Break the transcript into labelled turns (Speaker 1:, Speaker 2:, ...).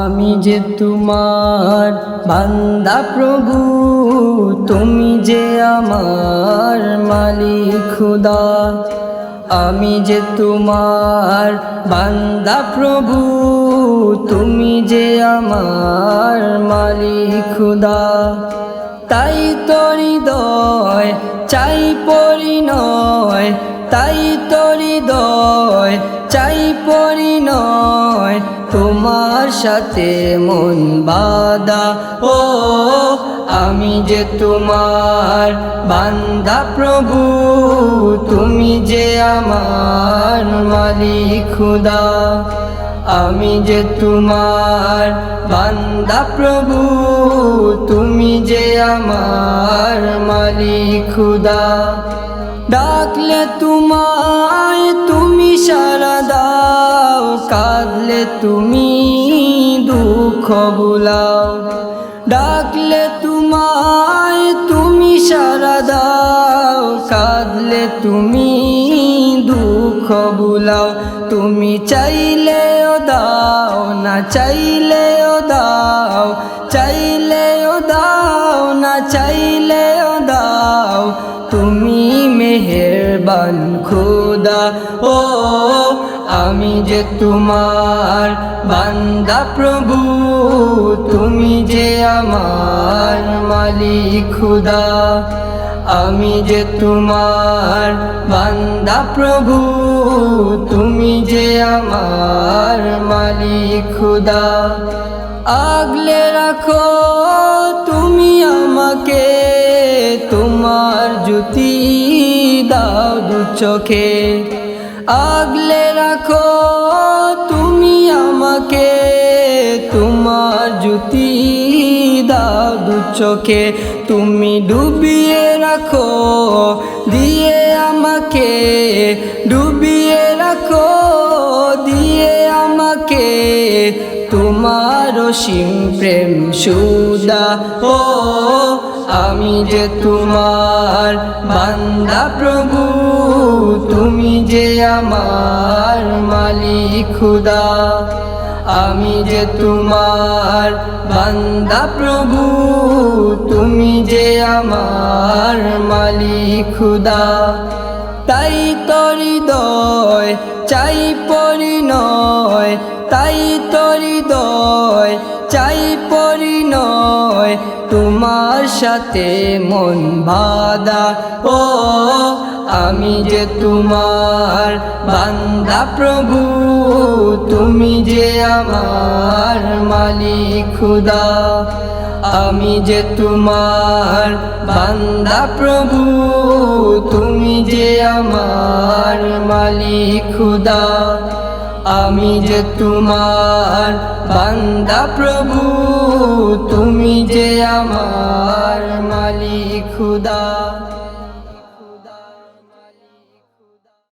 Speaker 1: আমি যে তোমার বান্দা প্রভু, তুমি যে আমার মালিক খুদা। আমি যে তোমার বান্দা প্রভু, তুমি যে আমার মালিক খুদা। তাই তরি দয় চাই পরিণয়, তাই তরি দয় চাই পরিণয়। তোমার সাথে মন বাদা ও, আমি যে তোমার বান্দা প্রভু, তুমি যে আমার মালিক খুদা, আমি যে তোমার বান্দা প্রভু, তুমি যে আমার মালিক খুদা। ডাকলে তোমায় তুমি সারা কাঁদলে তুমি দুঃখ বুলাও ডাকলে তোমায় তুমি সারা দাও। কাঁদলে তুমি দুঃখ বুলাও তুমি চাইলেও দাও, না চাইলেও দাও। চাইলেও দাও, না চাইলেও দাও। তুমি মেহেরবান খুদা, ও আমি যে তোমার বান্দা প্রভু, তুমি যে আমার মালিক খুদা। আমি যে তোমার বান্দা প্রভু, তুমি যে আমার মালিক খুদা। আগলে রাখো তুমি আমাকে, তোমার জুতি দাও দু চোখে। আগলে রাখো, তুমি আমাকে, তোমার জুতি দাও দু চোখে। তুমি ডুবিয়ে রাখো, দিয়ে আমাকে, ডুবিয়ে রাখো, দিয়ে আমাকে। তোমার অসীম প্রেম সুদা, ও আমি যে তোমার বান্দা প্রভু, তুমি যে আমার মালিক খুদা। আমি যে তোমার বান্দা প্রভু, তুমি যে আমার মালিক খুদা। তাই তরি দয় চাই পরিণয়, তাই চাই পরিণয়, তোমার সাথে মন বাদা ও, আমি যে তোমার বান্দা প্রভু, তুমি যে আমার মালিক খুদা। আমি যে তোমার বান্দা প্রভু, তুমি যে আমার মালিক খুদা। আমি যে তোমার বান্দা প্রভু তুমি যে আমার মালিক খুদা।